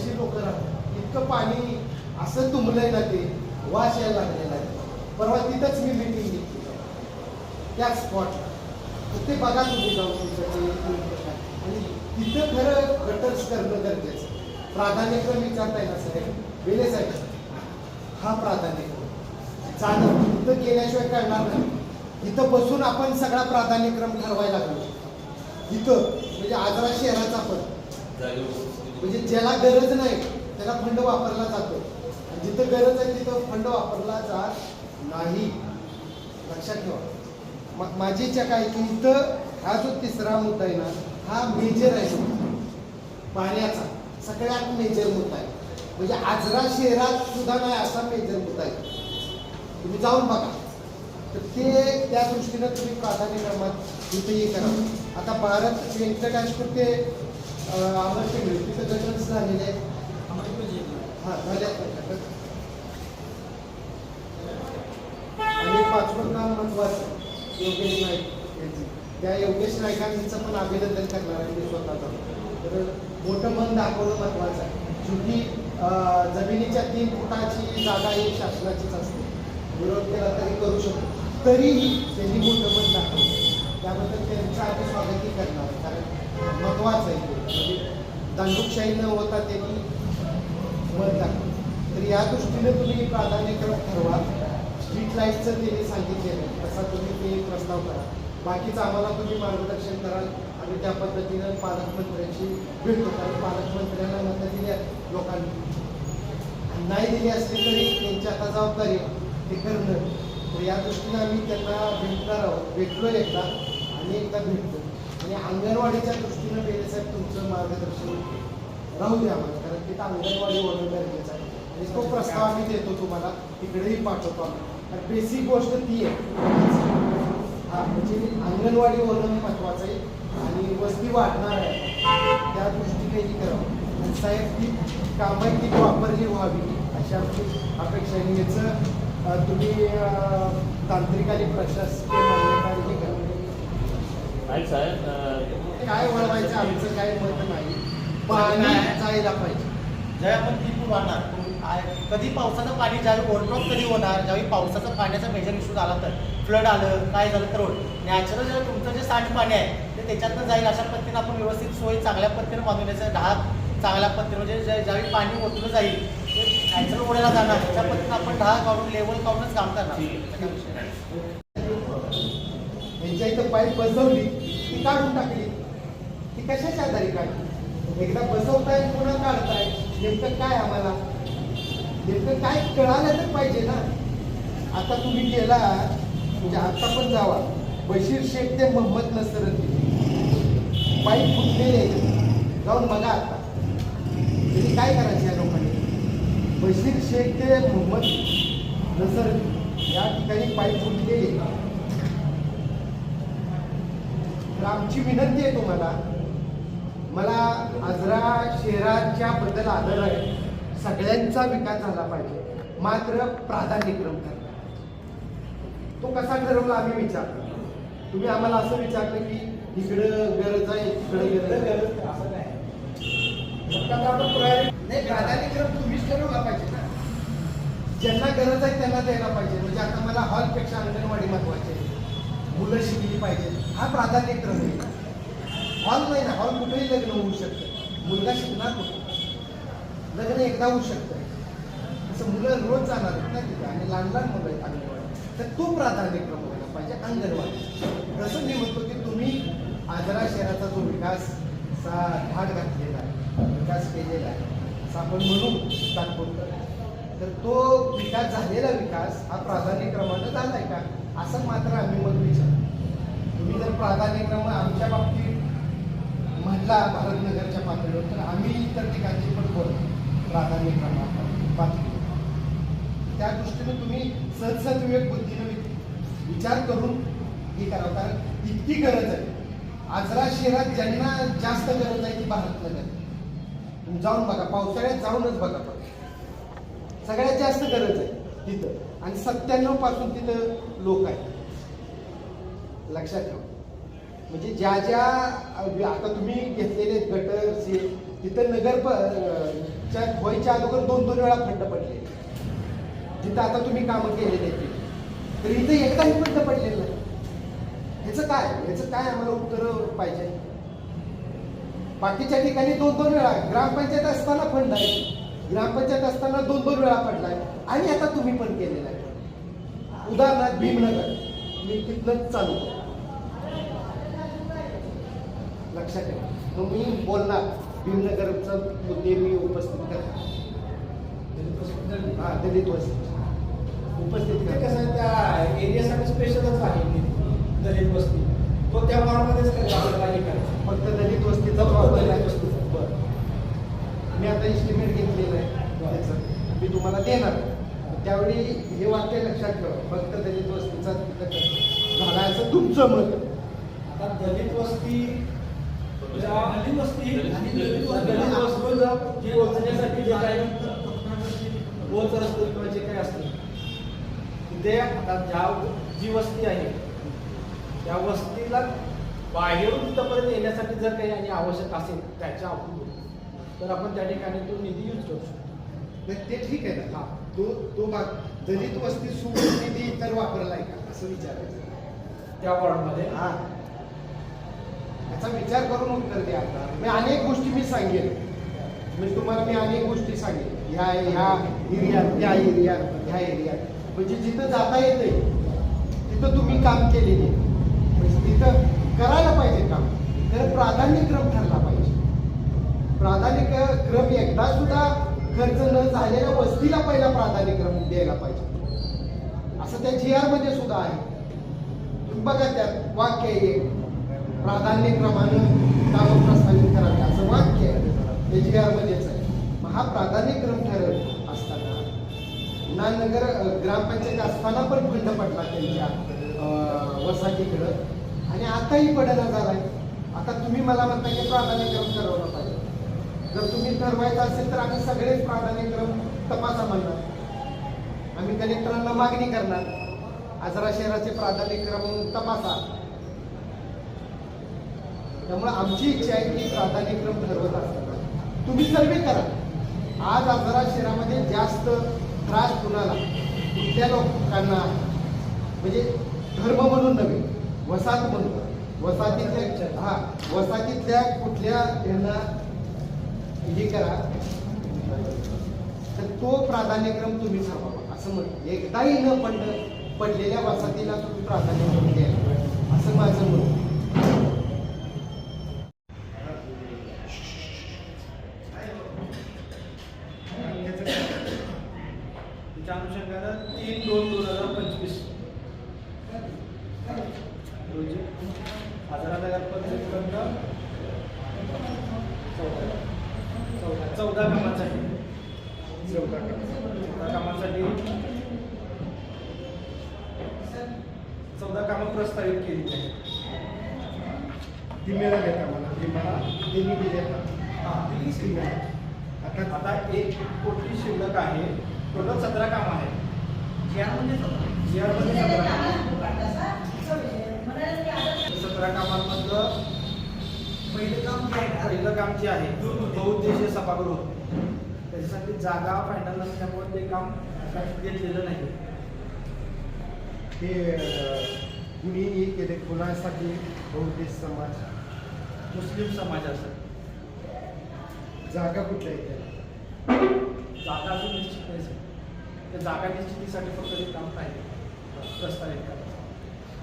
कशी लोक राहतात. इतकं पाणी असं तुंबलंय ना ते वास यायला लागलेला आहे. परवा तिथंच मी मिटिंग घेतली. त्या स्पॉटला ते बघा तुम्ही जाऊन तिथं आणि तिथं खरं गटर्स करणं गरजेचं आहे. प्राधान्यक्रम विचारताय ना साहेब वेले साहेब हा प्राधान्यक्रम जाणं तिथं गेल्याशिवाय कळणार नाही. इथं बसून आपण सगळा प्राधान्यक्रम ठरवायला लागलो. इथं म्हणजे आजरा शहराचा पण. म्हणजे ज्याला गरज नाही त्याला फंड वापरला जातो. आणि जिथं गरज आहे तिथं फंड वापरला जात नाही. लक्षात ठेवा. मग माझी इच्छा काय की इथं हा जो तिसरा मुद्दा आहे ना हा मेजर आहे पाण्याचा. सगळ्यात मेजर मुद्दा आहे. म्हणजे आजरा शहरात सुद्धा नाही असा मेजर मुद्दा आहे. तुम्ही जाऊन बघा. तर ते त्या दृष्टीनं तुम्ही प्राधान्यक्रमात इथे हे करा. आता भारत व्यंकटाचपूर ते अमरशिंगरी तिथं गटर्स झालेले आहेत हां झाले. आणि पाचवं काम महत्वाचं योगेश नाईक यांचं. त्या योगेश नाईकांचं पण अभिनंदन करणार आहे मी स्वतः जाऊन. तर मोठं मन दाखवणं महत्वाचं आहे. अं, जमिनीच्या तीन फुटाची जागा ही शासनाचीच असते. विरोध केला तरी करू शकतो. तरीही त्यांनी मोठं मन दाखवलं. त्याबद्दल त्यांचं आम्ही स्वागतही करणार आहे. कारण महत्वाचं आहे. ते. म्हणजे न होता त्यांनी मत दाखवलं तर या दृष्टीने तुम्ही प्राधान्यक्रम ठरवा. स्ट्रीट लाईटचं त्यांनी सांगितलेलं तसा तुम्ही ते प्रस्ताव करा. बाकीचं आम्हाला तुम्ही मार्गदर्शन कराल आणि त्या पद्धतीनं पालकमंत्र्यांशी भेटतो कारण पालकमंत्र्यांना मतं दिल्या लोकांनी. नाही दिली असली तरी त्यांची आता जबाबदारी ते करणं. तर या दृष्टीनं आम्ही त्यांना भेटणार आहोत. भेटलो एकदा. आणि एकदा भेटतो आणि अंगणवाडीच्या दृष्टीनं बेलेसाहेब तुमचं मार्गदर्शन राहू द्या आम्हाला कारण की अंगणवाडी होणं गरजेचं आहे. आणि तो प्रस्ताव आम्ही देतो तुम्हाला तिकडेही पाठवतो आम्ही. बेसिक गोष्ट ती आहे. हा म्हणजे अंगणवाडी होणं महत्वाचं आहे आणि वस्ती वाढणार आहे त्या दृष्टीनेही करावं. आणि साहेब ती कामं ती वापरली व्हावी अशी आमची अपेक्षा आहे याचं तुम्ही तांत्रिक आणि प्रशासकीय मान्यता करा नाही साहेब काय वळवायचं आमचं काय मत नाही. पाणी जायला पाहिजे. ज्यावेळी आपण ती वाढणार कधी पावसाचं पाणी ज्यावेळी ओव्हरफ्लो कधी होणार ज्यावेळी पावसाचा पाण्याचा मेजर इश्यू झाला तर फ्लड आलं काय झालं तर नॅचरल जे तुमचं जे सांड पाणी आहे ते त्याच्यातनं जाईल अशा पद्धतीने आपण व्यवस्थित सोय चांगल्या पद्धतीने बांधण्याचं ढाक चांगल्या पद्धतीने म्हणजे ज्या- ज्यावेळी पाणी ओतलं जाईल ते नॅचरल ओढ्याला जाणार. त्याच्या पद्धतीने आपण ढाक काढून लेवल काढूनच काम करणार. त्याचा विषय नाही. यांच्या इथं पाईप बसवली. ती काढून टाकली. ती कशाच्या आधारे काढली? एकदा बसवताय पुन्हा काढताय. नेमकं काय आम्हाला? नेमकं काय कळालं तर पाहिजे ना. आता तुम्ही गेला म्हणजे आता पण जावा. बशीर शेख ते मोहम्मद नसर पाईप फुटलेले. जाऊन बघा आता. तरी काय करायचं या लोकांनी? बशीर शेख ते मोहम्मद नसर या ठिकाणी पाईप फुटलेले. तर आमची विनंती आहे तुम्हाला. मला आजरा शहराच्या बद्दल आदर आहे सगळ्यांचा विकास झाला पाहिजे. मात्र प्राधान्यक्रम ठरला तो कसा ठरवला आम्ही विचारतो. तुम्ही आम्हाला असं विचारलं की इकडं गरज आहे तिकडं गरज असं नाही आपण नाही प्राधान्यक्रम तुम्हीच ठरवला पाहिजे ना. ज्यांना गरज आहे त्यांना द्यायला पाहिजे. म्हणजे आता मला हॉलपेक्षा अंगणवाडी महत्वाची आहे. मुलं शिकली पाहिजे हा प्राधान्यक्रम आहे. हॉल नाही ना हॉल कुठेही लग्न होऊ शकतं. मुलगा शिकणार कुठं? लग्न एकदा होऊ शकतं. असं मुलं रोज जाणार आहेत ना तिथे आणि लहान लहान मुलं आहेत अंगणवाडी तर तो प्राधान्यक्रम व्हायला पाहिजे अंगणवाडी तसं मी म्हणतो की तुम्ही आजरा शहराचा जो विकास सा धाड घातलेला आहे विकास केलेला आहे असं आपण म्हणू तात्पुरतं तर तो विकास झालेला विकास हा प्राधान्यक्रमानं आहे का? असं मात्र आम्ही मग विचार तुम्ही जर प्राधान्यक्रम आमच्या बाबतीत म्हटला भारतनगरच्या पातळीवर तर आम्ही इतर ठिकाणची पण बोल प्राधान्यक्रम पातळी त्या दृष्टीने तुम्ही सहज विवेक बुद्धीने विचार करून हे करावं. कारण इतकी गरज आहे. आजरा शहरात ज्यांना जास्त गरज आहे ती भारतनगर. तुम्ही जाऊन बघा पावसाळ्यात जाऊनच बघा पण. सगळ्यात जास्त गरज आहे तिथं. आणि सत्त्याण्णवपासून तिथं लोक आहेत. लक्षात ठेवा. म्हणजे ज्या ज्या आता तुम्ही घेतलेले गटर से तिथं नगर च्या व्हायच्या अगोदर दोन दोन वेळा फंड पडले. जिथं आता तुम्ही कामं केलेले आहेत. तर इथं एकदाही फंड पडलेलं नाही. ह्याचं काय? ह्याचं काय आम्हाला उत्तर पाहिजे? बाकीच्या ठिकाणी दोन दोन वेळा ग्रामपंचायत असताना फंड आहे. ग्रामपंचायत असताना दोन दोन वेळा पडलाय आणि आता तुम्ही पण केलेला आहे. उदाहरणार्थ भीमनगर. मी तिथनंच चालू करतो. लक्षात ठेवा. मग मी बोलणार. भीमनगरचं मुद्दे मी उपस्थित करणार. हा दलित वस्ती उपस्थित ते कसं आहे, त्या एरियासाठी स्पेशलच आहे दलित वस्ती. तो त्या वॉर्डमध्येच करायचा फक्त दलित वस्तीचा दलित वस्तीचा. बरं. मी आता इस्टिमेट घेतलेलं आहे. त्याचं. मी तुम्हाला देणार. त्यावेळी हे वाक्य लक्षात ठेवा. फक्त दलित वस्तीचा तिथं असं तुमचं मत. आता दलित वस्ती ज्या- वस्ती आणि जे जे काही किंवा जे काही असतं तिथे आता ज्या जी वस्ती आहे त्या वस्तीला बाहेरून तिथपर्यंत येण्यासाठी जर काही आणि आवश्यक असेल त्याच्या अपूर्व तर आपण त्या ठिकाणी तो निधी यूज करू शकतो नाही, ते ठीक आहे ना हा तो तो भाग दलित वस्ती सुरू निधी इतर आहे का असं विचारायचं त्या वॉर्डमध्ये हा. याचा विचार करून उत्तर द्या आता. मी अनेक गोष्टी मी सांगेन. म्हणजे तुम्हाला मी अनेक गोष्टी सांगेन. ह्या ह्या एरियात त्या एरियात ह्या एरियात म्हणजे जिथं जाता येते तिथं तुम्ही काम केलेले म्हणजे तिथं करायला पाहिजे काम. तर प्राधान्यक्रम ठरला पाहिजे. प्राधान्य क्रम एकदा सुद्धा खर्च न झालेल्या वस्तीला पहिला प्राधान्यक्रम द्यायला पाहिजे. असं त्या जी आरमध्ये सुद्धा आहे. तुम्ही बघा त्यात वाक्य आहे. प्राधान्यक्रमानं कामं प्रस्तावित करावे. असं वाक्य आहे एच बी आहे मग हा प्राधान्यक्रम ठरत असताना नानगर ग्रामपंचायत असताना पण खंड पडला त्यांच्या वसाहतीकडं. आणि आताही पडला आहे आता तुम्ही मला म्हणता की प्राधान्यक्रम ठरवला पाहिजे. जर तुम्ही ठरवायचं असेल तर आम्ही सगळेच प्राधान्यक्रम तपासा म्हणणार. आम्ही कलेक्टरांना मागणी करणार. आजरा शहराचे प्राधान्यक्रम तपासा. त्यामुळे आमची इच्छा आहे की प्राधान्यक्रम ठरवत असताना तुम्ही सर्वे करा. आज आजरा शहरामध्ये जास्त त्रास कुणाला? कुठल्या लोकांना. म्हणजे धर्म म्हणून नव्हे वसाहत म्हणून. वसाहतीतल्या हा वसाहतीतल्या कुठल्या यांना हे करा. तर तो प्राधान्यक्रम तुम्ही ठरवा असं म्हण एकदाही न पडलं पडलेल्या वसाहतीला तुम्ही प्राधान्यक्रम द्यायला असं माझं मत पंचायतीकडनं चौदा चौदा चौदा कामासाठी चौदा चौदा कामासाठी चौदा कामं प्रस्तावित केली आहेत. ती मिळाली का मला ती मला त्यांनी दिली का हां दिली मिळाली. आता आता एक कोटी शिल्लक आहे. टोटल सतरा काम आहे जी आरमध्ये सतरा सतरा कामांमधलं पहिलं काम पहिलं काम जे आहे बहुउद्देशीय सभागृह. त्याच्यासाठी जागा फायनल नसल्यामुळे ते काम घेतलेलं नाही. ते अं, कुणी हे केले कुणासाठी बहुतेक समाज? मुस्लिम समाजाचं. जागा कुठल्या आहेत जागा अजून निश्चित नाही झाली. त्या जागा निश्चितीसाठी फक्त ते काम पाहिजे प्रस्तावित करायचं.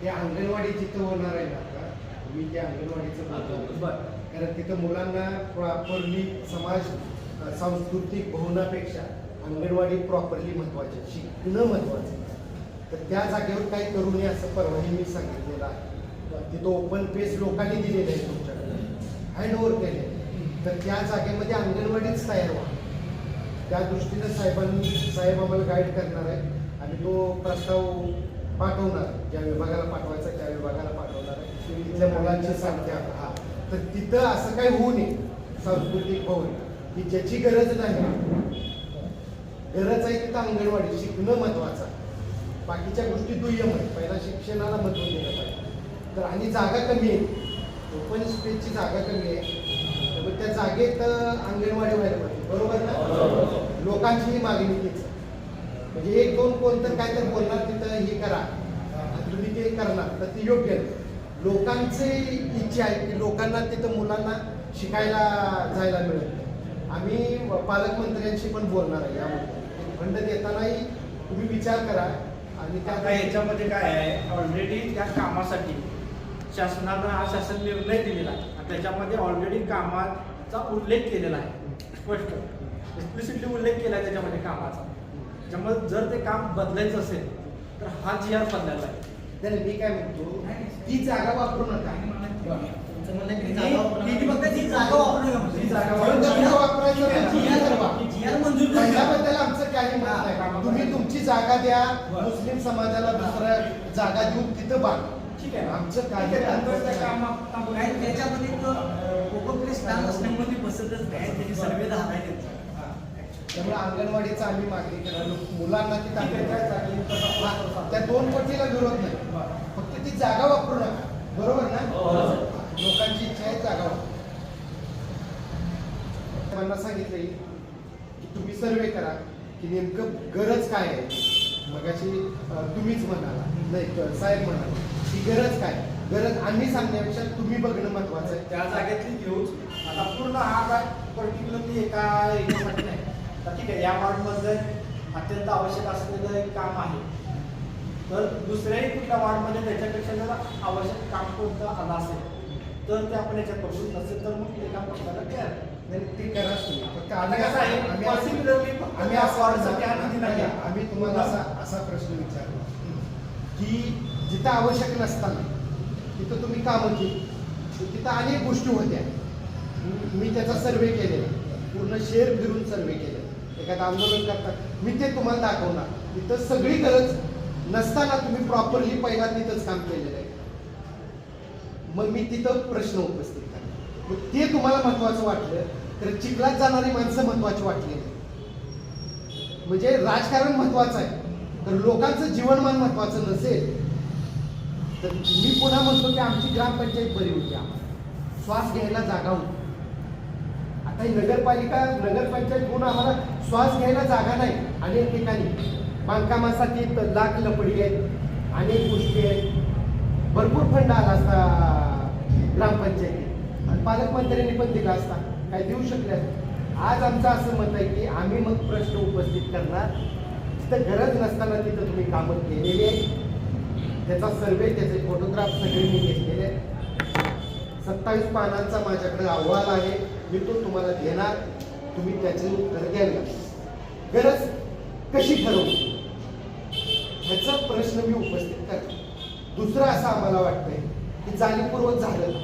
ते अंगणवाडी जिथं होणार आहे ना आता मी त्या अंगणवाडीचं बोलतो. कारण तिथं मुलांना प्रॉपरली समाज सांस्कृतिक भवनापेक्षा अंगणवाडी प्रॉपरली महत्वाची आहे. शिकणं महत्वाचं आहे. तर त्या जागेवर काही करू नये असं परवाही मी सांगितलेलं आहे. तिथं ओपन पेस लोकांनी दिलेलं आहे तुमच्याकडे. हँडओव्हर केले तर त्या जागेमध्ये अंगणवाडीच तयार व्हा. त्या दृष्टीनं साहेबांनी साहेब आम्हाला गाईड करणार आहे आणि तो प्रस्ताव पाठवणार ज्या विभागाला पाठवायचा त्या विभागाला पाठवणार आहे. तिथल्या मुलांची संख्या हा तर तिथं असं काही होऊ नये. सांस्कृतिक भवन. की ज्याची गरज नाही. गरज आहे तिथं अंगणवाडी. शिकणं महत्वाचं आहे. बाकीच्या गोष्टी दुय्यम आहेत. पहिला शिक्षणाला महत्त्व दिलं पाहिजे. तर आणि जागा कमी आहे. ओपन स्पेसची जागा कमी आहे. तर त्या जागेत अंगणवाडी व्हायला पाहिजे. बरोबर ना? लोकांची ही मागणी तीच आहे. म्हणजे एक दोन कोण तर काय तर बोलणार तिथं हे करा. तुम्ही ते करणार तर ते योग्य लोकांची इच्छा आहे की लोकांना तिथं मुलांना शिकायला जायला मिळत. आम्ही पालकमंत्र्यांशी पण बोलणार आहे यामध्ये. फंड देतानाही तुम्ही विचार करा. आणि त्या याच्यामध्ये काय आहे ऑलरेडी त्या कामासाठी शासनानं हा शासन निर्णय दिलेला आहे. त्याच्यामध्ये ऑलरेडी कामाचा उल्लेख केलेला आहे. स्पष्ट. एक्सप्लिसिटली उल्लेख केला आहे त्याच्यामध्ये कामाचा. त्याच्यामुळे जर ते काम बदलायचं असेल तर हा जी आर बदलायला आहे. नाही, मी काय म्हणतो ती जागा वापरू नका. तुम्ही तुमची जागा द्या मुस्लिम समाजाला दुसरं जागा देऊन तिथं बांधा. ठीक आहे. आमचं काय त्याच्यामध्ये बसतच नाही. त्याची सर्वे झाला आहे त्यांचा त्यामुळे अंगणवाडीचं आम्ही मागणी करणार मुलांना आहे, त्या हा, दोन कोटीला विरोध नाही. फक्त ती जागा वापरू नका. बरोबर ना? लोकांची इच्छा आहे जागा वापरू. त्यांना सांगितलंय की तुम्ही सर्वे करा की नेमकं गरज काय आहे? मगाशी तुम्हीच म्हणाला. नाही साहेब म्हणाला की गरज काय? गरज आम्ही सांगण्यापेक्षा तुम्ही बघणं महत्वाचं आहे. त्या जागेतली घेऊच. आता पूर्ण हा काय पर्टिक्युलरली एका नाही तर ठीक आहे या वॉर्डमध्ये अत्यंत आवश्यक असलेलं एक काम आहे. तर दुसऱ्याही कुठल्या वॉर्डमध्ये त्याच्यापेक्षा जर आवश्यक काम कोणतं आलं असेल तर ते आपण याच्यात बघू. नसेल तर मग एका पक्षाला तयार ते करा आम्ही तुम्हाला असा असा प्रश्न विचारला की जिथं आवश्यक नसताना तिथं तुम्ही कामं केली तिथं अनेक गोष्टी होत्या. मी- त्याचा सर्वे केलेला. पूर्ण शहर फिरून सर्वे केलेला. एखादं आंदोलन करतात. मी ते तुम्हाला दाखवणार. तिथं सगळी गरज नसताना तुम्ही प्रॉपरली पहिला तिथंच काम केलेलं आहे. मग मी तिथं प्रश्न उपस्थित करणार. मग ते तुम्हाला महत्वाचं वाटलं तर चिखलात जाणारी माणसं महत्वाची वाटली नाही. म्हणजे राजकारण महत्वाचं आहे. तर लोकांचं जीवनमान महत्वाचं नसेल तर मी पुन्हा म्हणतो की आमची ग्रामपंचायत बरी होती आम्हाला. श्वास घ्यायला जागा होती. नाही नगरपालिका नगरपंचायत होऊन आम्हाला श्वास घ्यायला जागा नाही. अनेक ठिकाणी बांधकामासाठी लाख लपडी आहेत अनेक गोष्टी आहेत. भरपूर फंड आला असता ग्रामपंचायतीत. आणि पालकमंत्र्यांनी पण दिला असता. काय देऊ शकले आज आमचं असं मत आहे की आम्ही मग प्रश्न उपस्थित करणार. तिथं गरज नसताना तिथं तुम्ही कामं केलेली आहे त्याचा सर्वे त्याचे फोटोग्राफ सगळे मी घेतलेले आहेत. सत्तावीस पानांचा माझ्याकडे अहवाल आहे. मी तो तुम्हाला देणार तुम्ही त्याचे उत्तर द्यायला गरज कशी ठरवू ह्याचा प्रश्न मी उपस्थित करतो. दुसरं असं आम्हाला वाटतंय की जाणीवपूर्वक झालं का?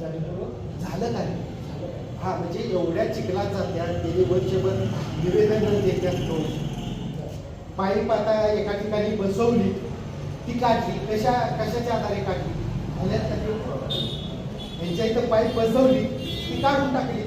जाणीवपूर्वक झालं का नाही? हा म्हणजे एवढ्या चिखलात जात्या गेली वर्षभर निवेदन देतात लोक. पाईप आता एका ठिकाणी बसवली ती काढली. कशा कशाच्या आधारे काढली? झाल्यात का यांच्या इथं पाईप बसवली ती काढून टाकली.